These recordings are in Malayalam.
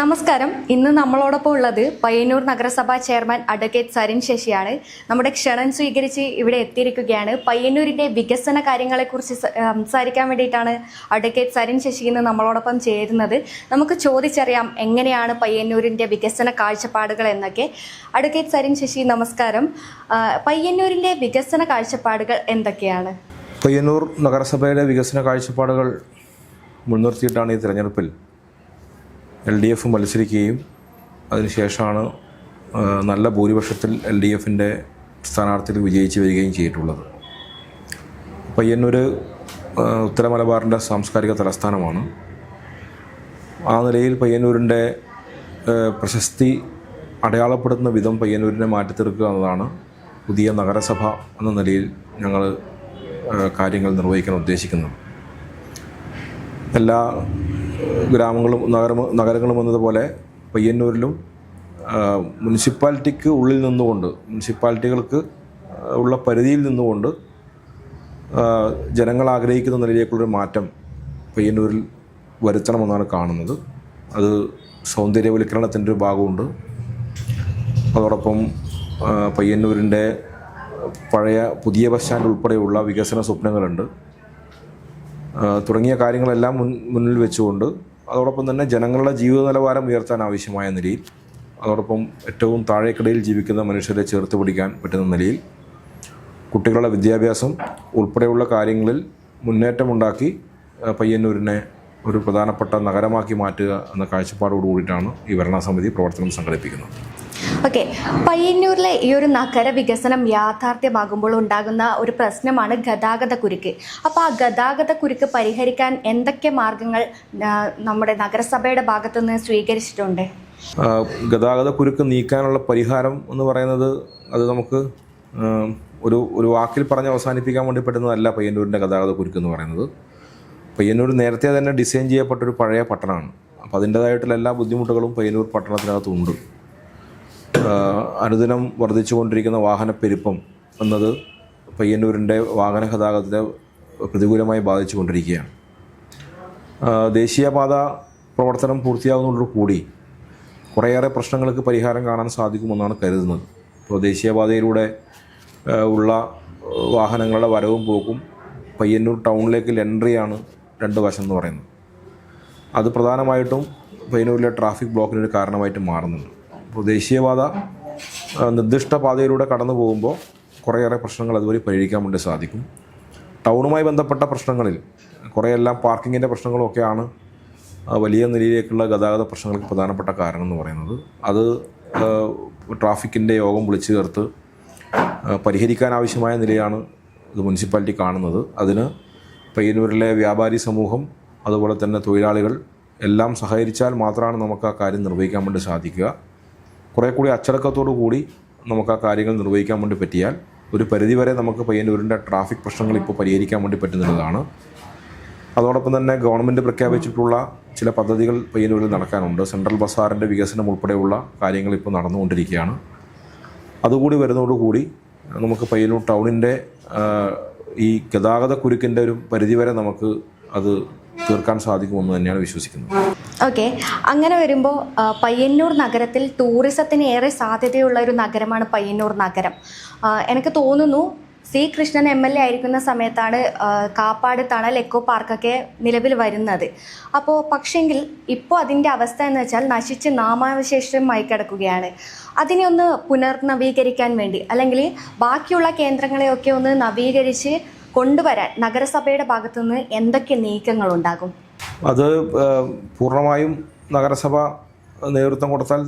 നമസ്കാരം. ഇന്ന് നമ്മളോടൊപ്പം ഉള്ളത് പയ്യന്നൂർ നഗരസഭാ ചെയർമാൻ അഡ്വക്കേറ്റ് സരിൻ ശശിയാണ് നമ്മുടെ ക്ഷണം സ്വീകരിച്ച് ഇവിടെ എത്തിയിരിക്കുകയാണ്. പയ്യന്നൂരിന്റെ വികസന കാര്യങ്ങളെക്കുറിച്ച് സംസാരിക്കാൻ വേണ്ടിയിട്ടാണ് അഡ്വക്കേറ്റ് സരിൻ ശശി ഇന്ന് നമ്മളോടൊപ്പം ചേരുന്നത്. നമുക്ക് ചോദിച്ചറിയാം എങ്ങനെയാണ് പയ്യന്നൂരിന്റെ വികസന കാഴ്ചപ്പാടുകൾ എന്നൊക്കെ. അഡ്വക്കേറ്റ് സരിൻ ശശി നമസ്കാരം. പയ്യന്നൂരിന്റെ വികസന കാഴ്ചപ്പാടുകൾ എന്തൊക്കെയാണ്? പയ്യന്നൂർ നഗരസഭയുടെ വികസന കാഴ്ചപ്പാടുകൾ മുൻനിർത്തിയിട്ടാണ് ഈ തിരഞ്ഞെടുപ്പിൽ എൽ ഡി എഫ് മത്സരിക്കുകയും അതിനുശേഷമാണ് നല്ല ഭൂരിപക്ഷത്തിൽ എൽ ഡി എഫിന്റെ സ്ഥാനാർത്ഥികൾ വിജയിച്ച് വരികയും ചെയ്തിട്ടുള്ളത്. പയ്യന്നൂർ ഉത്തര മലബാറിന്റെ സാംസ്കാരിക തലസ്ഥാനമാണ്. ആ നിലയിൽ പയ്യന്നൂരിന്റെ പ്രശസ്തി അടയാളപ്പെടുത്തുന്ന വിധം പയ്യന്നൂരിനെ മാറ്റിത്തീർക്കുക എന്നതാണ് പുതിയ നഗരസഭ എന്ന നിലയിൽ ഞങ്ങൾ കാര്യങ്ങൾ നിർവഹിക്കാൻ ഉദ്ദേശിക്കുന്നത്. എല്ലാ ഗ്രാമങ്ങളും നഗര നഗരങ്ങളും എന്നതുപോലെ പയ്യന്നൂരിലും മുനിസിപ്പാലിറ്റിക്ക് ഉള്ളിൽ നിന്നുകൊണ്ട് മുനിസിപ്പാലിറ്റികൾക്ക് ഉള്ള പരിധിയിൽ നിന്നുകൊണ്ട് ജനങ്ങൾ ആഗ്രഹിക്കുന്ന നിലയിലേക്കുള്ളൊരു മാറ്റം പയ്യന്നൂരിൽ വരുത്തണമെന്നാണ് കാണുന്നത്. അത് സൗന്ദര്യവൽക്കരണത്തിന്റെ ഒരു ഭാഗമുണ്ട്. അതോടൊപ്പം പയ്യന്നൂരിന്റെ പഴയ പുതിയ ബസ് സ്റ്റാൻഡ് ഉൾപ്പെടെയുള്ള വികസന സ്വപ്നങ്ങളുണ്ട്. തുടങ്ങിയ കാര്യങ്ങളെല്ലാം മുൻ മുന്നിൽ വെച്ചുകൊണ്ട് അതോടൊപ്പം തന്നെ ജനങ്ങളുടെ ജീവിത നിലവാരം ഉയർത്താൻ ആവശ്യമായ നിലയിൽ അതോടൊപ്പം ഏറ്റവും താഴേക്കിടയിൽ ജീവിക്കുന്ന മനുഷ്യരെ ചേർത്ത് പിടിക്കാൻ പറ്റുന്ന നിലയിൽ കുട്ടികളുടെ വിദ്യാഭ്യാസം ഉൾപ്പെടെയുള്ള കാര്യങ്ങളിൽ മുന്നേറ്റമുണ്ടാക്കി പയ്യന്നൂരിനെ ഒരു പ്രധാനപ്പെട്ട നഗരമാക്കി മാറ്റുക എന്ന കാഴ്ചപ്പാടോടുകൂടിയിട്ടാണ് ഈ ഭരണസമിതി പ്രവർത്തനം സംഘടിപ്പിക്കുന്നത്. ഓക്കെ പയ്യന്നൂരിലെ ഈ ഒരു നഗര വികസനം യാഥാർത്ഥ്യമാകുമ്പോൾ ഉണ്ടാകുന്ന ഒരു പ്രശ്നമാണ് ഗതാഗത കുരുക്ക്. അപ്പോൾ ആ ഗതാഗത കുരുക്ക് പരിഹരിക്കാൻ എന്തൊക്കെ മാർഗങ്ങൾ നമ്മുടെ നഗരസഭയുടെ ഭാഗത്തു നിന്ന് സ്വീകരിച്ചിട്ടുണ്ട് ഗതാഗത കുരുക്ക് നീക്കാനുള്ള പരിഹാരം എന്ന് പറയുന്നത് അത് നമുക്ക് ഒരു ഒരു വാക്കിൽ പറഞ്ഞ് അവസാനിപ്പിക്കാൻ വേണ്ടി പറ്റുന്നതല്ല പയ്യന്നൂരിന്റെ ഗതാഗത കുരുക്ക് എന്ന് പറയുന്നത്. പയ്യന്നൂർ നേരത്തെ തന്നെ ഡിസൈൻ ചെയ്യപ്പെട്ടൊരു പഴയ പട്ടണമാണ്. അപ്പോൾ അതിന്റേതായിട്ടുള്ള എല്ലാ ബുദ്ധിമുട്ടുകളും പയ്യന്നൂർ പട്ടണത്തിനകത്തുണ്ട്. അനുദിനം വർദ്ധിച്ചുകൊണ്ടിരിക്കുന്ന വാഹനപ്പെരുപ്പം എന്നത് പയ്യന്നൂരിന്റെ വാഹന ഗതാഗതത്തെ പ്രതികൂലമായി ബാധിച്ചുകൊണ്ടിരിക്കുകയാണ്. ദേശീയപാത പ്രവർത്തനം പൂർത്തിയാകുന്നതോടു കൂടി കുറേയേറെ പ്രശ്നങ്ങൾക്ക് പരിഹാരം കാണാൻ സാധിക്കുമെന്നാണ് കരുതുന്നത്. ഇപ്പോൾ ദേശീയപാതയിലൂടെ ഉള്ള വാഹനങ്ങളുടെ വരവും പോക്കും പയ്യന്നൂർ ടൗണിലേക്ക് എൻട്രിയാണ് രണ്ട് വശം എന്ന് പറയുന്നത്. അത് പ്രധാനമായിട്ടും പയ്യന്നൂരിലെ ട്രാഫിക് ബ്ലോക്കിനൊരു കാരണമായിട്ട് മാറുന്നുണ്ട്. അപ്പോൾ ദേശീയപാത നിർദ്ദിഷ്ട പാതയിലൂടെ കടന്നു പോകുമ്പോൾ കുറേയേറെ പ്രശ്നങ്ങൾ അതുവഴി പരിഹരിക്കാൻ വേണ്ടി സാധിക്കും. ടൗണുമായി ബന്ധപ്പെട്ട പ്രശ്നങ്ങളിൽ കുറേയെല്ലാം പാർക്കിങ്ങിന്റെ പ്രശ്നങ്ങളൊക്കെയാണ് വലിയ നിലയിലേക്കുള്ള ഗതാഗത പ്രശ്നങ്ങൾക്ക് പ്രധാനപ്പെട്ട കാരണം എന്ന് പറയുന്നത്. അത് ട്രാഫിക്കിന്റെ യോഗം വിളിച്ചു ചേർത്ത് പരിഹരിക്കാനാവശ്യമായ നിലയാണ് ഇത് മുനിസിപ്പാലിറ്റി കാണുന്നത്. അതിന് പയ്യന്നൂരിലെ വ്യാപാരി സമൂഹം അതുപോലെ തന്നെ തൊഴിലാളികൾ എല്ലാം സഹകരിച്ചാൽ മാത്രമാണ് നമുക്ക് ആ കാര്യം നിർവഹിക്കാൻ വേണ്ടി സാധിക്കുക. കുറേ കൂടി അച്ചടക്കത്തോടു കൂടി നമുക്ക് ആ കാര്യങ്ങൾ നിർവഹിക്കാൻ വേണ്ടി പറ്റിയാൽ ഒരു പരിധിവരെ നമുക്ക് പയ്യന്നൂരിന്റെ ട്രാഫിക് പ്രശ്നങ്ങൾ ഇപ്പോൾ പരിഹരിക്കാൻ വേണ്ടി പറ്റുന്നതാണ്. അതോടൊപ്പം തന്നെ ഗവൺമെന്റ് പ്രഖ്യാപിച്ചിട്ടുള്ള ചില പദ്ധതികൾ പയ്യന്നൂരിൽ നടക്കാനുണ്ട്. സെൻട്രൽ ബസാറിന്റെ വികസനം ഉൾപ്പെടെയുള്ള കാര്യങ്ങൾ ഇപ്പോൾ നടന്നുകൊണ്ടിരിക്കുകയാണ്. അതുകൂടി വരുന്നതോടുകൂടി നമുക്ക് പയ്യന്നൂർ ടൗണിന്റെ ഈ ഗതാഗത കുരുക്കിന്റെ ഒരു പരിധിവരെ നമുക്ക് അത് തീർക്കാൻ സാധിക്കുമെന്ന് തന്നെയാണ് വിശ്വസിക്കുന്നത്. ഓക്കെ. അങ്ങനെ വരുമ്പോൾ പയ്യന്നൂർ നഗരത്തിൽ ടൂറിസത്തിന് ഏറെ സാധ്യതയുള്ള ഒരു നഗരമാണ് പയ്യന്നൂർ നഗരം. എനിക്ക് തോന്നുന്നു C Krishnan M L A ആയിരിക്കുന്ന സമയത്താണ് കാപ്പാട് തണൽ എക്കോ പാർക്കൊക്കെ നിലവിൽ വരുന്നത്. അപ്പോൾ പക്ഷെങ്കിൽ ഇപ്പോൾ അതിന്റെ അവസ്ഥ എന്ന് വെച്ചാൽ നശിച്ച് നാമാവശേഷമായി കിടക്കുകയാണ്. അതിനെ ഒന്ന് പുനർനവീകരിക്കാൻ വേണ്ടി അല്ലെങ്കിൽ ബാക്കിയുള്ള കേന്ദ്രങ്ങളെയൊക്കെ ഒന്ന് നവീകരിച്ച് കൊണ്ടുവരാൻ നഗരസഭയുടെ ഭാഗത്തുനിന്ന് എന്തൊക്കെ നീക്കങ്ങൾ ഉണ്ടാകും അത് പൂർണമായും നഗരസഭ നേതൃത്വം കൊടുത്താൽ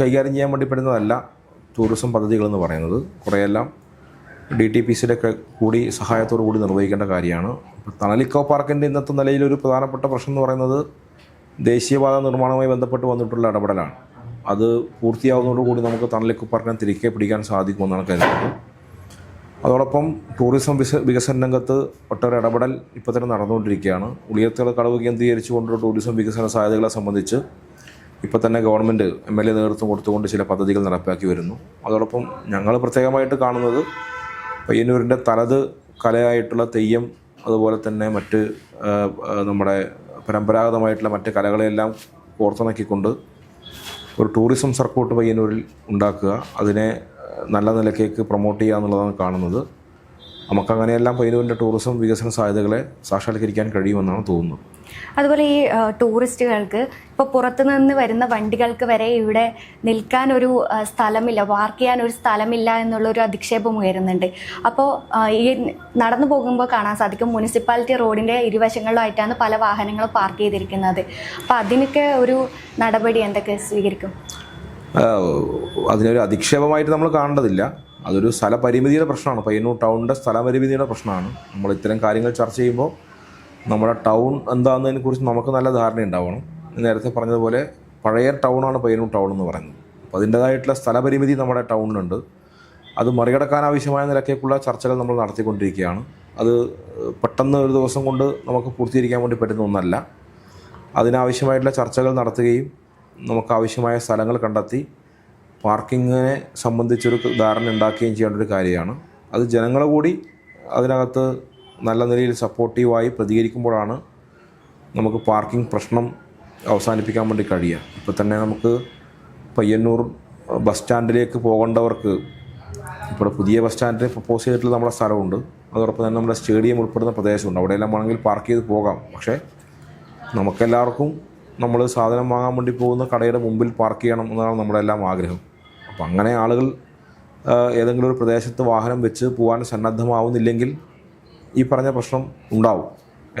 കൈകാര്യം ചെയ്യാൻ വേണ്ടി പറ്റുന്നതല്ല ടൂറിസം പദ്ധതികളെന്ന് പറയുന്നത്. കുറേയെല്ലാം ഡി ടി പി സിയുടെ കൂടി സഹായത്തോടു കൂടി നിർവഹിക്കേണ്ട കാര്യമാണ്. തണലിക്കോ പാർക്കിന്റെ ഇന്നത്തെ നിലയിൽ ഒരു പ്രധാനപ്പെട്ട പ്രശ്നം എന്ന് പറയുന്നത് ദേശീയപാത നിർമ്മാണവുമായി ബന്ധപ്പെട്ട് വന്നിട്ടുള്ള ഇടപെടലാണ്. അത് പൂർത്തിയാവുന്നതോടുകൂടി നമുക്ക് തണലിക്കോ പാർക്കിനെ തിരികെ പിടിക്കാൻ സാധിക്കുമെന്നാണ് കരുതുന്നത്. അതോടൊപ്പം ടൂറിസം വിസ വികസന രംഗത്ത് ഒട്ടേറെ ഇടപെടൽ ഇപ്പോൾ തന്നെ നടന്നുകൊണ്ടിരിക്കുകയാണ്. ഉളിയത്തുകൾ കടവ് കേന്ദ്രീകരിച്ചുകൊണ്ടുള്ള ടൂറിസം വികസന സാധ്യതകളെ സംബന്ധിച്ച് ഇപ്പോൾ തന്നെ ഗവൺമെന്റ് എം എൽ എ നേതൃത്വം കൊടുത്തുകൊണ്ട് ചില പദ്ധതികൾ നടപ്പാക്കി വരുന്നു. അതോടൊപ്പം ഞങ്ങൾ പ്രത്യേകമായിട്ട് കാണുന്നത് പയ്യന്നൂരിന്റെ തലത് കലയായിട്ടുള്ള തെയ്യം അതുപോലെ തന്നെ മറ്റ് നമ്മുടെ പരമ്പരാഗതമായിട്ടുള്ള മറ്റ് കലകളെല്ലാം കോർത്തിണക്കിക്കൊണ്ട് ഒരു ടൂറിസം സർക്യൂട്ട് പയ്യന്നൂരിൽ ഉണ്ടാക്കുക. അതിനെ നല്ല നിലയ്ക്കേക്ക് പ്രൊമോട്ട് ചെയ്യുക എന്നുള്ളതാണ് കാണുന്നത്. നമുക്ക് അങ്ങനെയെല്ലാം പയ്യന്നൂരിന്റെ ടൂറിസം വികസന സാധ്യതകളെ സാക്ഷാത്കരിക്കാൻ കഴിയുമെന്നാണ് തോന്നുന്നത്. അതുപോലെ ഈ ടൂറിസ്റ്റുകൾക്ക് ഇപ്പോൾ പുറത്തുനിന്ന് വരുന്ന വണ്ടികൾക്ക് വരെ ഇവിടെ നിൽക്കാൻ ഒരു സ്ഥലമില്ല പാർക്ക് ചെയ്യാൻ ഒരു സ്ഥലമില്ല എന്നുള്ളൊരു അധിക്ഷേപം ഉയരുന്നുണ്ട്. അപ്പോൾ ഈ നടന്നു പോകുമ്പോൾ കാണാൻ സാധിക്കും മുനിസിപ്പാലിറ്റി റോഡിന്റെ ഇരുവശങ്ങളിലായിട്ടാണ് പല വാഹനങ്ങളും പാർക്ക് ചെയ്തിരിക്കുന്നത്. അപ്പോൾ അതിനൊക്കെ ഒരു നടപടി എന്തൊക്കെ സ്വീകരിക്കും? അതിനൊരു അധിക്ഷേപമായിട്ട് നമ്മൾ കാണേണ്ടതില്ല. അതൊരു സ്ഥലപരിമിതിയുടെ പ്രശ്നമാണ്. പയ്യന്നൂർ ടൗണിന്റെ സ്ഥലപരിമിതിയുടെ പ്രശ്നമാണ്. നമ്മൾ ഇത്തരം കാര്യങ്ങൾ ചർച്ച ചെയ്യുമ്പോൾ നമ്മുടെ ടൗൺ എന്താണെന്നതിനെ കുറിച്ച് നമുക്ക് നല്ല ധാരണ ഉണ്ടാവണം. നേരത്തെ പറഞ്ഞതുപോലെ പഴയ ടൗണാണ് പയ്യന്നൂർ ടൗൺ എന്ന് പറയുന്നത്. അപ്പോൾ അതിന്റേതായിട്ടുള്ള സ്ഥലപരിമിതി നമ്മുടെ ടൗണിലുണ്ട്. അത് മറികടക്കാൻ ആവശ്യമായ നിലക്കേക്കുള്ള ചർച്ചകൾ നമ്മൾ നടത്തിക്കൊണ്ടിരിക്കുകയാണ്. അത് പെട്ടെന്ന് ഒരു ദിവസം കൊണ്ട് നമുക്ക് പൂർത്തീകരിക്കാൻ വേണ്ടി പറ്റുന്ന ഒന്നല്ല. അതിനാവശ്യമായിട്ടുള്ള ചർച്ചകൾ നടത്തുകയും നമുക്ക് ആവശ്യമായ സ്ഥലങ്ങൾ കണ്ടെത്തി പാർക്കിങ്ങിനെ സംബന്ധിച്ചൊരു ധാരണ ഉണ്ടാക്കുകയും ചെയ്യേണ്ട ഒരു കാര്യമാണ്. അത് ജനങ്ങൾ കൂടി അതിനകത്ത് നല്ല നിലയിൽ സപ്പോർട്ടീവായി പ്രതികരിക്കുമ്പോഴാണ് നമുക്ക് പാർക്കിംഗ് പ്രശ്നം അവസാനിപ്പിക്കാൻ വേണ്ടി കഴിയുക. ഇപ്പോൾ തന്നെ നമുക്ക് പയ്യന്നൂർ ബസ് സ്റ്റാൻഡിലേക്ക് പോകേണ്ടവർക്ക് ഇപ്പോൾ പുതിയ ബസ് സ്റ്റാൻഡിന് പ്രപ്പോസ് ചെയ്തിട്ടുള്ള നമ്മുടെ സ്ഥലമുണ്ട്. അതോടൊപ്പം തന്നെ നമ്മുടെ സ്റ്റേഡിയം ഉൾപ്പെടുന്ന പ്രദേശമുണ്ട്. അവിടെയെല്ലാം വേണമെങ്കിൽ പാർക്ക് ചെയ്ത് പോകാം. പക്ഷേ നമുക്കെല്ലാവർക്കും നമ്മൾ സാധനം വാങ്ങാൻ വേണ്ടി പോകുന്ന കടയുടെ മുമ്പിൽ പാർക്ക് ചെയ്യണം എന്നാണ് നമ്മുടെ എല്ലാം ആഗ്രഹം. അപ്പം അങ്ങനെ ആളുകൾ ഏതെങ്കിലും ഒരു പ്രദേശത്ത് വാഹനം വെച്ച് പോകാൻ സന്നദ്ധമാവുന്നില്ലെങ്കിൽ ഈ പറഞ്ഞ പ്രശ്നം ഉണ്ടാവും.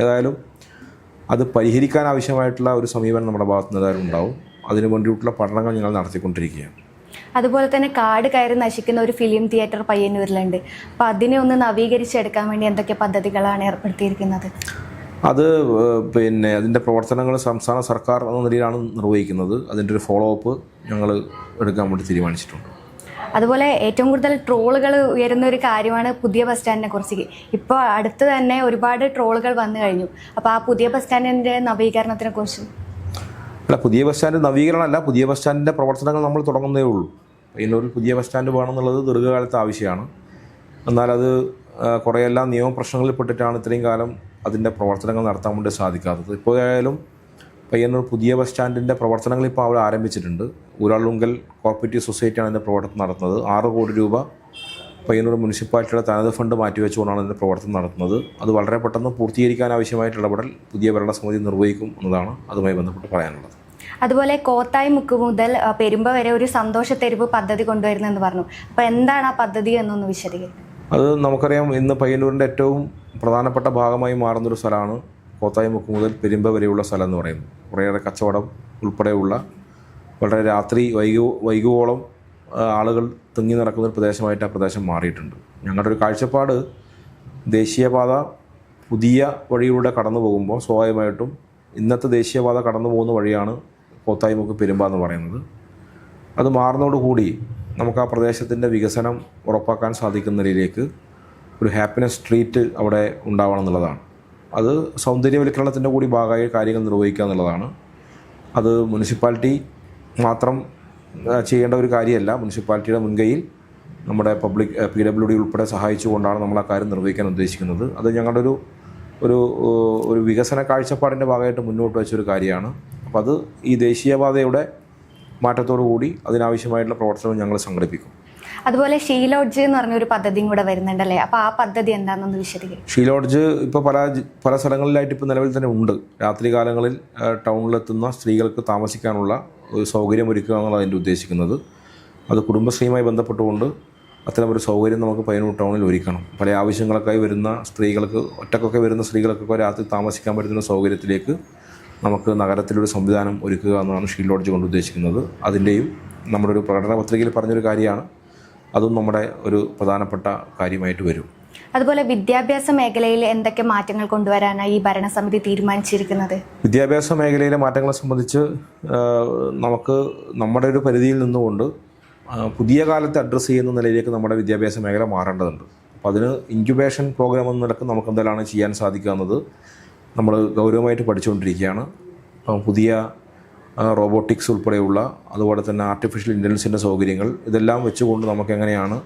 ഏതായാലും അത് പരിഹരിക്കാൻ ആവശ്യമായിട്ടുള്ള ഒരു സമീപനം നമ്മുടെ ഭാഗത്ത് നിന്ന് ഏതായാലും ഉണ്ടാവും. അതിനു വേണ്ടിയിട്ടുള്ള പഠനങ്ങൾ ഞങ്ങൾ നടത്തിക്കൊണ്ടിരിക്കുകയാണ്. അതുപോലെ തന്നെ കാട് കയറി നശിക്കുന്ന ഒരു ഫിലിം തിയേറ്റർ പയ്യന്നൂരിലുണ്ട്. അപ്പോൾ അതിനെ ഒന്ന് നവീകരിച്ചെടുക്കാൻ വേണ്ടി എന്തൊക്കെ പദ്ധതികളാണ് ഏർപ്പെടുത്തിയിരിക്കുന്നത്? അത് പിന്നെ അതിന്റെ പ്രവർത്തനങ്ങൾ സംസ്ഥാന സർക്കാർ എന്ന നിലയിലാണ് നിർവഹിക്കുന്നത്. അതിന്റെ ഒരു ഫോളോ അപ്പ് ഞങ്ങൾ എടുക്കാൻ വേണ്ടി തീരുമാനിച്ചിട്ടുണ്ട്. അതുപോലെ ഏറ്റവും കൂടുതൽ ട്രോളുകൾ ഉയരുന്ന ഒരു കാര്യമാണ് പുതിയ ബസ് സ്റ്റാൻഡിനെ കുറിച്ച്. ഇപ്പോൾ അടുത്ത് തന്നെ ഒരുപാട് ട്രോളുകൾ വന്നു കഴിഞ്ഞു. അപ്പോൾ ആ പുതിയ ബസ് സ്റ്റാൻഡിന്റെ നവീകരണത്തിനെ കുറിച്ച്. അല്ല പുതിയ ബസ് സ്റ്റാൻഡ് നവീകരണമല്ല പുതിയ ബസ് സ്റ്റാൻഡിന്റെ പ്രവർത്തനങ്ങൾ നമ്മൾ തുടങ്ങുന്നേ ഉള്ളൂ. ഇന്നൊരു പുതിയ ബസ് സ്റ്റാൻഡ് വേണമെന്നുള്ളത് ദീർഘകാലത്തെ ആവശ്യമാണ്. എന്നാൽ അത് കുറേയെല്ലാം നിയമപ്രശ്നങ്ങളിൽ പെട്ടിട്ടാണ് ഇത്രയും കാലം അതിന്റെ പ്രവർത്തനങ്ങൾ നടത്താൻ വേണ്ടി സാധിക്കാത്തത്. ഇപ്പോൾ ആയാലും പയ്യന്നൂർ പുതിയ ബസ് സ്റ്റാൻഡിന്റെ പ്രവർത്തനങ്ങൾ ഇപ്പോൾ അവിടെ ആരംഭിച്ചിട്ടുണ്ട്. ഊരാളുങ്കൽ കോപ്പറേറ്റീവ് സൊസൈറ്റിയാണ് അതിന്റെ പ്രവർത്തനം നടത്തുന്നത്. ആറ് കോടി രൂപ പയ്യന്നൂർ മുനിസിപ്പാലിറ്റിയുടെ തനത് ഫണ്ട് മാറ്റിവെച്ചുകൊണ്ടാണ് അതിന്റെ പ്രവർത്തനം നടത്തുന്നത്. അത് വളരെ പെട്ടെന്ന് പൂർത്തീകരിക്കാൻ ആവശ്യമായിട്ട് ഇടപെടൽ പുതിയ ഭരണസമിതി നിർവഹിക്കും എന്നതാണ് അതുമായി ബന്ധപ്പെട്ട് പറയാനുള്ളത്. അതുപോലെ കോത്തായി മുക്ക് മുതൽ പെരുമ്പ വരെ ഒരു സന്തോഷ തെരുവ് പദ്ധതി കൊണ്ടുവരുന്നെന്ന് പറഞ്ഞു. അപ്പോൾ എന്താണ് ആ പദ്ധതി എന്നൊന്ന് വിശദീകരിക്കും. അത് നമുക്കറിയാം ഇന്ന് പയ്യന്നൂരിന്റെ ഏറ്റവും പ്രധാനപ്പെട്ട ഭാഗമായി മാറുന്നൊരു സ്ഥലമാണ് കോത്തായിമുക്ക് മുതൽ പെരുമ്പ വരെയുള്ള സ്ഥലം എന്ന് പറയുന്നത്. കുറേയേറെ കച്ചവടം ഉൾപ്പെടെയുള്ള വളരെ രാത്രി വൈകു വൈകുവോളം ആളുകൾ തിങ്ങി നടക്കുന്ന ഒരു പ്രദേശമായിട്ട് ആ പ്രദേശം മാറിയിട്ടുണ്ട്. ഞങ്ങളുടെ ഒരു കാഴ്ചപ്പാട് ദേശീയപാത പുതിയ വഴിയിലൂടെ കടന്നു പോകുമ്പോൾ സ്വാഭാവികമായിട്ടും ഇന്നത്തെ ദേശീയപാത കടന്നു പോകുന്ന വഴിയാണ് കോത്തായിമുക്ക് പെരുമ്പ എന്ന് പറയുന്നത്. അത് മാറുന്നതോടുകൂടി നമുക്ക് ആ പ്രദേശത്തിന്റെ വികസനം ഉറപ്പാക്കാൻ സാധിക്കുന്ന രീതിയിലേക്ക് ഒരു ഹാപ്പിനെസ് സ്ട്രീറ്റ് അവിടെ ഉണ്ടാവണം എന്നുള്ളതാണ്. അത് സൗന്ദര്യവൽക്കരണത്തിന്റെ കൂടി ഭാഗമായി കാര്യങ്ങൾ നിർവഹിക്കുക എന്നുള്ളതാണ്. അത് മുനിസിപ്പാലിറ്റി മാത്രം ചെയ്യേണ്ട ഒരു കാര്യമല്ല. മുനിസിപ്പാലിറ്റിയുടെ മുൻകൈയിൽ നമ്മുടെ പബ്ലിക് പി ഡബ്ല്യു ഡി ഉൾപ്പെടെ സഹായിച്ചുകൊണ്ടാണ് നമ്മൾ ആ കാര്യം നിർവഹിക്കാൻ ഉദ്ദേശിക്കുന്നത്. അത് ഞങ്ങളുടെ ഒരു ഒരു ഒരു വികസന കാഴ്ചപ്പാടിന്റെ ഭാഗമായിട്ട് മുന്നോട്ട് വെച്ചൊരു കാര്യമാണ്. അപ്പോൾ അത് ഈ ദേശീയപാതയുടെ മാറ്റത്തോടു കൂടി അതിനാവശ്യമായിട്ടുള്ള പ്രവർത്തനവും ഞങ്ങൾ സംഘടിപ്പിക്കും. അതുപോലെ ഷീലോഡ്ജ് എന്ന് പറഞ്ഞ ഒരു പദ്ധതിയും കൂടെ വരുന്നുണ്ടല്ലേ? അപ്പോൾ ആ പദ്ധതി എന്താണെന്നൊന്ന് വിശദീകരിക്കും. ഷീലോഡ്ജ് ഇപ്പോൾ പല പല സ്ഥലങ്ങളിലായിട്ട് ഇപ്പോൾ നിലവിൽ തന്നെ ഉണ്ട്. രാത്രി കാലങ്ങളിൽ ടൗണിലെത്തുന്ന സ്ത്രീകൾക്ക് താമസിക്കാനുള്ള ഒരു സൗകര്യം ഒരുക്കുക എന്നുള്ളത് അതിന്റെ ഉദ്ദേശിക്കുന്നത്. അത് കുടുംബശ്രീയുമായി ബന്ധപ്പെട്ടുകൊണ്ട് അത്തരമൊരു സൗകര്യം നമുക്ക് പയ്യന്നൂർ ടൗണിൽ ഒരുക്കണം. പല ആവശ്യങ്ങൾക്കായി വരുന്ന സ്ത്രീകൾക്ക് ഒറ്റക്കൊക്കെ വരുന്ന സ്ത്രീകൾക്കൊക്കെ രാത്രി താമസിക്കാൻ പറ്റുന്ന സൗകര്യത്തിലേക്ക് നമുക്ക് നഗരത്തിലൊരു സംവിധാനം ഒരുക്കുക എന്നാണ് ഷീൽ ലോഡ്ജ് കൊണ്ട് ഉദ്ദേശിക്കുന്നത്. അതിന്റെയും നമ്മുടെ ഒരു പ്രകടന പത്രികയിൽ പറഞ്ഞൊരു കാര്യമാണ്. അതും നമ്മുടെ ഒരു പ്രധാനപ്പെട്ട കാര്യമായിട്ട് വരും. അതുപോലെ വിദ്യാഭ്യാസ മേഖലയിൽ എന്തൊക്കെ മാറ്റങ്ങൾ കൊണ്ടുവരാനാണ് ഈ ഭരണസമിതി തീരുമാനിച്ചിരിക്കുന്നത്? വിദ്യാഭ്യാസ മേഖലയിലെ മാറ്റങ്ങളെ സംബന്ധിച്ച് നമുക്ക് നമ്മുടെ ഒരു പരിധിയിൽ നിന്നുകൊണ്ട് പുതിയ കാലത്ത് അഡ്രസ്സ് ചെയ്യുന്ന നിലയിലേക്ക് നമ്മുടെ വിദ്യാഭ്യാസ മേഖല മാറേണ്ടതുണ്ട്. അപ്പോൾ അതിന് ഇൻക്യുബേഷൻ പ്രോഗ്രാം എന്ന നിലയ്ക്ക് നമുക്ക് എന്തെല്ലാം ചെയ്യാൻ സാധിക്കുക എന്നത് നമ്മൾ ഗൗരവമായിട്ട് പഠിച്ചുകൊണ്ടിരിക്കുകയാണ്. അപ്പം പുതിയ റോബോട്ടിക്സ് ഉൾപ്പെടെയുള്ള അതുപോലെ തന്നെ ആർട്ടിഫിഷ്യൽ ഇന്റലിജൻസിന്റെ സൗകര്യങ്ങൾ ഇതെല്ലാം വെച്ചുകൊണ്ട് നമുക്ക് എങ്ങനെയാണ്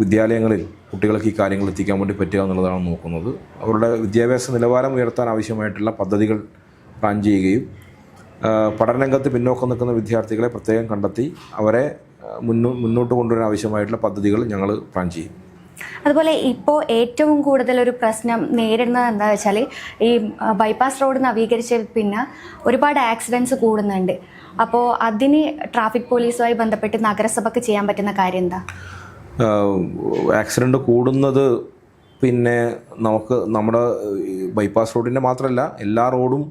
വിദ്യാലയങ്ങളിൽ കുട്ടികൾക്ക് ഈ കാര്യങ്ങൾ എത്തിക്കാൻ വേണ്ടി പറ്റുക എന്നുള്ളതാണ് നോക്കുന്നത്. അവരുടെ വിദ്യാഭ്യാസ നിലവാരം ഉയർത്താൻ ആവശ്യമായിട്ടുള്ള പദ്ധതികൾ പ്ലാൻ ചെയ്യുകയും പഠനരംഗത്ത് പിന്നോക്കം നിൽക്കുന്ന വിദ്യാർത്ഥികളെ പ്രത്യേകം കണ്ടെത്തി അവരെ മുന്നോ മുന്നോട്ട് കൊണ്ടുവരാൻ ആവശ്യമായിട്ടുള്ള പദ്ധതികൾ ഞങ്ങൾ പ്ലാൻ ചെയ്യും. അതുപോലെ ഇപ്പോൾ ഏറ്റവും കൂടുതൽ ഒരു പ്രശ്നം നേരിടുന്നത് എന്താ വെച്ചാൽ ഈ ബൈപ്പാസ് റോഡ് നവീകരിച്ച പിന്നെ ഒരുപാട് ആക്സിഡൻസ് കൂടുന്നുണ്ട്. അപ്പോൾ അതിന് ട്രാഫിക് പോലീസുമായി ബന്ധപ്പെട്ട് നഗരസഭയ്ക്ക് ചെയ്യാൻ പറ്റുന്ന കാര്യം എന്താ? ആക്സിഡന്റ് കൂടുന്നത് പിന്നെ നമുക്ക് നമ്മുടെ ബൈപ്പാസ് റോഡിന്റെ മാത്രമല്ല എല്ലാ റോഡും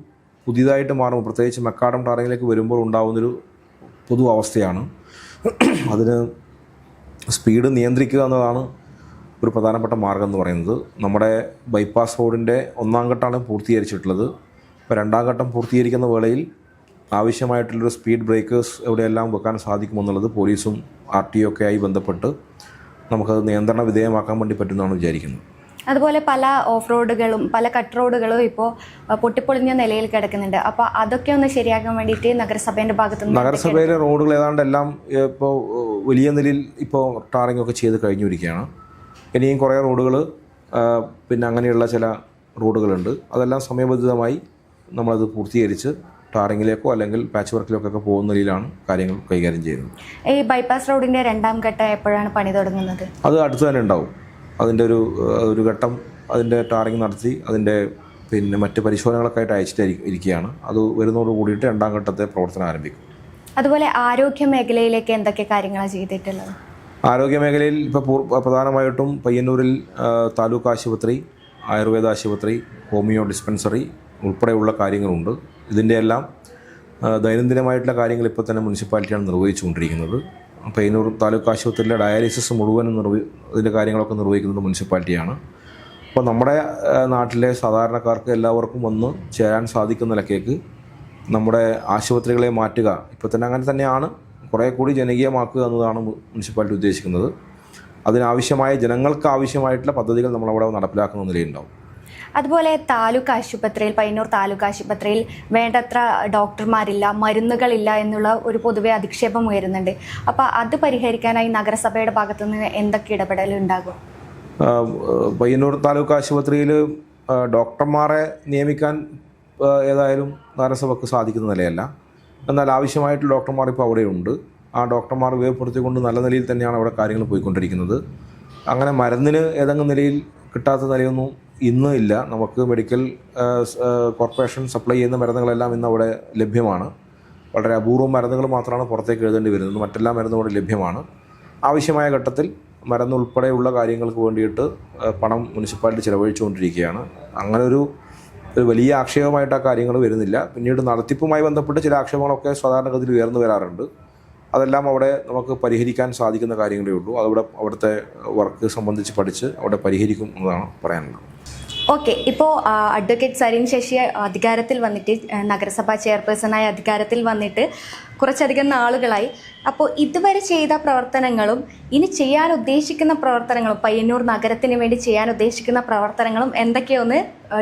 പുതിയതായിട്ട് മാറും. പ്രത്യേകിച്ച് മെക്കാടം ടാറിങ്ങിലേക്ക് വരുമ്പോൾ ഉണ്ടാകുന്നൊരു പൊതു അവസ്ഥയാണ്. അതിന് സ്പീഡ് നിയന്ത്രിക്കുക എന്നതാണ് ഒരു പ്രധാനപ്പെട്ട മാർഗം എന്ന് പറയുന്നത് നമ്മുടെ ബൈപ്പാസ് റോഡിന്റെ ഒന്നാം ഘട്ടമാണ് പൂർത്തീകരിച്ചിട്ടുള്ളത്. ഇപ്പോൾ രണ്ടാം ഘട്ടം പൂർത്തീകരിക്കുന്ന വേളയിൽ ആവശ്യമായിട്ടുള്ളൊരു സ്പീഡ് ബ്രേക്കേഴ്സ് എവിടെയെല്ലാം വെക്കാൻ സാധിക്കുമെന്നുള്ളത് പോലീസും ആർ ടി ഒക്കെ ആയി ബന്ധപ്പെട്ട് നമുക്കത് നിയന്ത്രണ വിധേയമാക്കാൻ വേണ്ടി പറ്റുന്നതാണ് വിചാരിക്കുന്നത്. അതുപോലെ പല ഓഫ് റോഡുകളും പല കട്ട് റോഡുകളും ഇപ്പോൾ പൊട്ടിപ്പൊളിഞ്ഞ നിലയിൽ കിടക്കുന്നുണ്ട്. അപ്പോൾ അതൊക്കെ ഒന്ന് ശരിയാക്കാൻ വേണ്ടിയിട്ട് നഗരസഭയുടെ ഭാഗത്ത് നഗരസഭയിലെ റോഡുകൾ ഏതാണ്ട് എല്ലാം ഇപ്പോൾ വലിയ നിലയിൽ ഇപ്പോൾ ടാറിംഗ് ഒക്കെ ചെയ്ത് കഴിഞ്ഞിരിക്കുകയാണ്. ഇനിയും കുറേ റോഡുകൾ പിന്നെ അങ്ങനെയുള്ള ചില റോഡുകളുണ്ട്. അതെല്ലാം സമയബന്ധിതമായി നമ്മളത് പൂർത്തീകരിച്ച് ടാറിങ്ങിലേക്കോ അല്ലെങ്കിൽ പാച്ച് വർക്കിലേക്കോ ഒക്കെ പോകുന്ന രീതിയിലാണ് കാര്യങ്ങൾ കൈകാര്യം ചെയ്യുന്നത്. ഈ ബൈപ്പാസ് റോഡിന്റെ രണ്ടാം ഘട്ടം എപ്പോഴാണ് പണി തുടങ്ങുന്നത്? അത് അടുത്ത് തന്നെ ഉണ്ടാവും. അതിന്റെ ഒരു ഒരു ഘട്ടം അതിന്റെ ടാറിങ് നടത്തി അതിന്റെ പിന്നെ മറ്റ് പരിശോധനകളൊക്കെ ആയിട്ട് അയച്ചിട്ട് ഇരിക്കുകയാണ്. അത് വരുന്നതോട് കൂടിയിട്ട് രണ്ടാം ഘട്ടത്തെ പ്രവർത്തനം ആരംഭിക്കും. അതുപോലെ ആരോഗ്യ മേഖലയിലേക്ക് എന്തൊക്കെ കാര്യങ്ങളാണ് ചെയ്തിട്ടുള്ളത്? ആരോഗ്യ മേഖലയിൽ ഇപ്പോൾ പ്രധാനമായിട്ടും പയ്യന്നൂരിൽ താലൂക്ക് ആശുപത്രി ആയുർവേദ ആശുപത്രി ഹോമിയോ ഡിസ്പെൻസറി ഉൾപ്പെടെയുള്ള കാര്യങ്ങളുണ്ട്. ഇതിന്റെ എല്ലാം ദൈനംദിനമായിട്ടുള്ള കാര്യങ്ങൾ ഇപ്പോൾ തന്നെ മുനിസിപ്പാലിറ്റിയാണ് നിർവഹിച്ചുകൊണ്ടിരിക്കുന്നത്. പയ്യന്നൂർ താലൂക്ക് ആശുപത്രിയിലെ ഡയാലിസിസ് മുഴുവനും നിർവഹി ഇതിന്റെ കാര്യങ്ങളൊക്കെ നിർവഹിക്കുന്നത് മുനിസിപ്പാലിറ്റിയാണ്. അപ്പോൾ നമ്മുടെ നാട്ടിലെ സാധാരണക്കാർക്ക് എല്ലാവർക്കും വന്ന് ചേരാൻ സാധിക്കുന്ന നിലക്കേക്ക് നമ്മുടെ ആശുപത്രികളെ മാറ്റുക ഇപ്പോൾ തന്നെ അങ്ങനെ തന്നെയാണ്. കുറേ കൂടി ജനകീയമാക്കുക എന്നതാണ് മുനിസിപ്പാലിറ്റി ഉദ്ദേശിക്കുന്നത്. അതിനാവശ്യമായ ജനങ്ങൾക്ക് ആവശ്യമായിട്ടുള്ള പദ്ധതികൾ നമ്മളവിടെ നടപ്പിലാക്കുന്ന നിലയുണ്ടാവും അതുപോലെ താലൂക്ക് ആശുപത്രിയിൽ പയ്യന്നൂർ താലൂക്ക് ആശുപത്രിയിൽ വേണ്ടത്ര ഡോക്ടർമാരില്ല മരുന്നുകളില്ല എന്നുള്ള ഒരു പൊതുവെ അധിക്ഷേപം ഉയരുന്നുണ്ട്. അപ്പോൾ അത് പരിഹരിക്കാനായി നഗരസഭയുടെ ഭാഗത്തു നിന്ന് എന്തൊക്കെ ഇടപെടൽ ഉണ്ടാകും? പയ്യന്നൂർ താലൂക്ക് ആശുപത്രിയിൽ ഡോക്ടർമാരെ നിയമിക്കാൻ ഏതായാലും നഗരസഭയ്ക്ക് സാധിക്കുന്ന നിലയല്ല. എന്നാൽ ആവശ്യമായിട്ട് ഡോക്ടർമാർ ഇപ്പോൾ അവിടെയുണ്ട്. ആ ഡോക്ടർമാർ ഉപയോഗപ്പെടുത്തിക്കൊണ്ട് നല്ല നിലയിൽ തന്നെയാണ് അവിടെ കാര്യങ്ങൾ പോയിക്കൊണ്ടിരിക്കുന്നത്. അങ്ങനെ മരുന്നിന് ഏതെങ്കിലും നിലയിൽ കിട്ടാത്ത നിലയൊന്നും ഇന്ന് ഇല്ല. നമുക്ക് മെഡിക്കൽ കോർപ്പറേഷൻ സപ്ലൈ ചെയ്യുന്ന മരുന്നുകളെല്ലാം ഇന്ന് അവിടെ ലഭ്യമാണ്. വളരെ അപൂർവം മരുന്നുകൾ മാത്രമാണ് പുറത്തേക്ക് എഴുതേണ്ടി വരുന്നത്. മറ്റെല്ലാ മരുന്നും അവിടെ ലഭ്യമാണ്. ആവശ്യമായ ഘട്ടത്തിൽ മരുന്ന് ഉൾപ്പെടെയുള്ള കാര്യങ്ങൾക്ക് വേണ്ടിയിട്ട് പണം മുനിസിപ്പാലിറ്റി ചിലവഴിച്ചുകൊണ്ടിരിക്കുകയാണ്. അങ്ങനെ ഒരു വലിയ ആക്ഷേപമായിട്ട് ആ കാര്യങ്ങൾ വരുന്നില്ല. പിന്നീട് നടത്തിപ്പുമായി ബന്ധപ്പെട്ട് ചില ആക്ഷേപങ്ങളൊക്കെ സാധാരണഗതിയിൽ ഉയർന്നു വരാറുണ്ട്. അതെല്ലാം അവിടെ നമുക്ക് പരിഹരിക്കാൻ സാധിക്കുന്ന കാര്യങ്ങളേ ഉള്ളൂ. അതവിടെ അവിടുത്തെ വർക്ക് സംബന്ധിച്ച് പഠിച്ച് അവിടെ പരിഹരിക്കും എന്നതാണ് പറയാനുള്ളത്. ഓക്കെ ഇപ്പോൾ അഡ്വക്കേറ്റ് സരിൻ ശശി അധികാരത്തിൽ വന്നിട്ട് നഗരസഭാ ചെയർപേഴ്സണായി അധികാരത്തിൽ വന്നിട്ട് കുറച്ചധികം നാളുകളായി. അപ്പോൾ ഇതുവരെ ചെയ്ത പ്രവർത്തനങ്ങളും ഇനി ചെയ്യാൻ ഉദ്ദേശിക്കുന്ന പ്രവർത്തനങ്ങളും പയ്യന്നൂർ നഗരത്തിന് വേണ്ടി ചെയ്യാൻ ഉദ്ദേശിക്കുന്ന പ്രവർത്തനങ്ങളും എന്തൊക്കെയൊന്ന്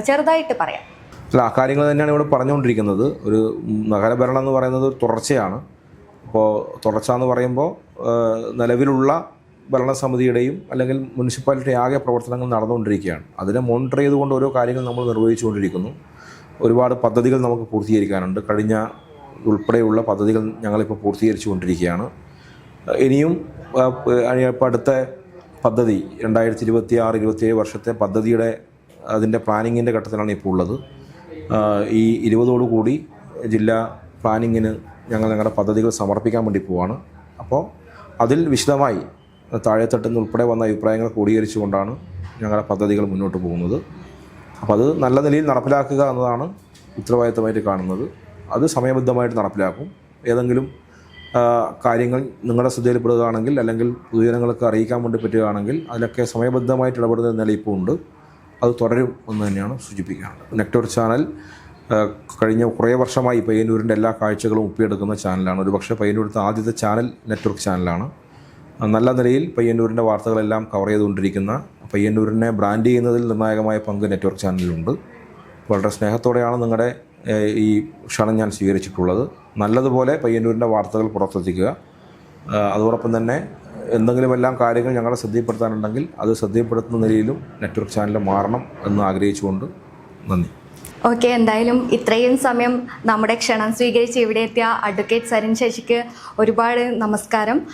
ചെറുതായിട്ട് പറയാം. അല്ല ആ കാര്യങ്ങൾ തന്നെയാണ് ഇവിടെ പറഞ്ഞുകൊണ്ടിരിക്കുന്നത്. ഒരു നഗരഭരണം എന്ന് പറയുന്നത് ഒരു തുടർച്ചയാണ്. അപ്പോൾ തുടർച്ച എന്ന് പറയുമ്പോൾ നിലവിലുള്ള ഭരണസമിതിയുടെയും അല്ലെങ്കിൽ മുനിസിപ്പാലിറ്റി ആകെ പ്രവർത്തനങ്ങൾ നടന്നുകൊണ്ടിരിക്കുകയാണ്. അതിനെ മോണിറ്റർ ചെയ്തുകൊണ്ട് ഓരോ കാര്യങ്ങൾ നമ്മൾ നിർവഹിച്ചുകൊണ്ടിരിക്കുന്നു. ഒരുപാട് പദ്ധതികൾ നമുക്ക് പൂർത്തീകരിക്കാനുണ്ട്. കഴിഞ്ഞ ഉൾപ്പെടെയുള്ള പദ്ധതികൾ ഞങ്ങളിപ്പോൾ പൂർത്തീകരിച്ചു കൊണ്ടിരിക്കുകയാണ് ഇനിയും ഇപ്പോൾ അടുത്ത പദ്ധതി രണ്ടായിരത്തി ഇരുപത്തി ആറ് ഇരുപത്തിയേഴ് വർഷത്തെ പദ്ധതിയുടെ അതിന്റെ പ്ലാനിങ്ങിന്റെ ഘട്ടത്തിലാണ് ഇപ്പോൾ ഉള്ളത്. ഈ ഇരുപതോടു കൂടി ജില്ലാ പ്ലാനിങ്ങിന് ഞങ്ങൾ ഞങ്ങളുടെ പദ്ധതികൾ സമർപ്പിക്കാൻ വേണ്ടി പോവാണ്. അപ്പോൾ അതിൽ വിശദമായി താഴെത്തട്ടിൽ നിന്ന് ഉൾപ്പെടെ വന്ന അഭിപ്രായങ്ങൾ ക്രോഡീകരിച്ചുകൊണ്ടാണ് ഞങ്ങളുടെ പദ്ധതികൾ മുന്നോട്ട് പോകുന്നത്. അപ്പോൾ അത് നല്ല നിലയിൽ നടപ്പിലാക്കുക എന്നതാണ് ഉത്തരവാദിത്തമായിട്ട് കാണുന്നത്. അത് സമയബദ്ധമായിട്ട് നടപ്പിലാക്കും. ഏതെങ്കിലും കാര്യങ്ങൾ നിങ്ങളുടെ ശ്രദ്ധയിൽപ്പെടുകയാണെങ്കിൽ അല്ലെങ്കിൽ പൊതുജനങ്ങൾക്ക് അറിയിക്കാൻ വേണ്ടി പറ്റുകയാണെങ്കിൽ അതിലൊക്കെ സമയബദ്ധമായിട്ട് ഇടപെടുന്ന നില ഇപ്പോൾ ഉണ്ട്. അത് തുടരും എന്ന് തന്നെയാണ് സൂചിപ്പിക്കുന്നത് നെറ്റ്വർക്ക് ചാനൽ കഴിഞ്ഞ കുറേ വർഷമായി പയ്യന്നൂരിന്റെ എല്ലാ കാഴ്ചകളും ഒപ്പിയെടുക്കുന്ന ചാനലാണ്. ഒരുപക്ഷെ പയ്യന്നൂരിന്റെ ആദ്യത്തെ ചാനൽ നെറ്റ്വർക്ക് ചാനലാണ്. നല്ല നിലയിൽ പയ്യന്നൂരിന്റെ വാർത്തകളെല്ലാം കവർ ചെയ്തുകൊണ്ടിരിക്കുന്ന പയ്യന്നൂരിനെ ബ്രാൻഡ് ചെയ്യുന്നതിൽ നിർണായകമായ പങ്ക് നെറ്റ്വർക്ക് ചാനലിലുണ്ട് വളരെ സ്നേഹത്തോടെയാണ് നിങ്ങളുടെ ഈ ക്ഷണം ഞാൻ സ്വീകരിച്ചിട്ടുള്ളത്. നല്ലതുപോലെ പയ്യന്നൂരിന്റെ വാർത്തകൾ പുറത്തെത്തിക്കുക. അതോടൊപ്പം തന്നെ എന്തെങ്കിലും എല്ലാം കാര്യങ്ങൾ ഞങ്ങളെ ശ്രദ്ധയിൽപ്പെടുത്താനുണ്ടെങ്കിൽ അത് ശ്രദ്ധയിൽപ്പെടുത്തുന്ന നിലയിലും നെറ്റ്വർക്ക് ചാനൽ മാറണം എന്ന് ആഗ്രഹിച്ചുകൊണ്ട് നന്ദി. ഓക്കെ എന്തായാലും ഇത്രയും സമയം നമ്മുടെ ക്ഷണം സ്വീകരിച്ച് ഇവിടെ എത്തിയ അഡ്വക്കേറ്റ് സരിൻ ശശിക്ക് ഒരുപാട് നമസ്കാരം.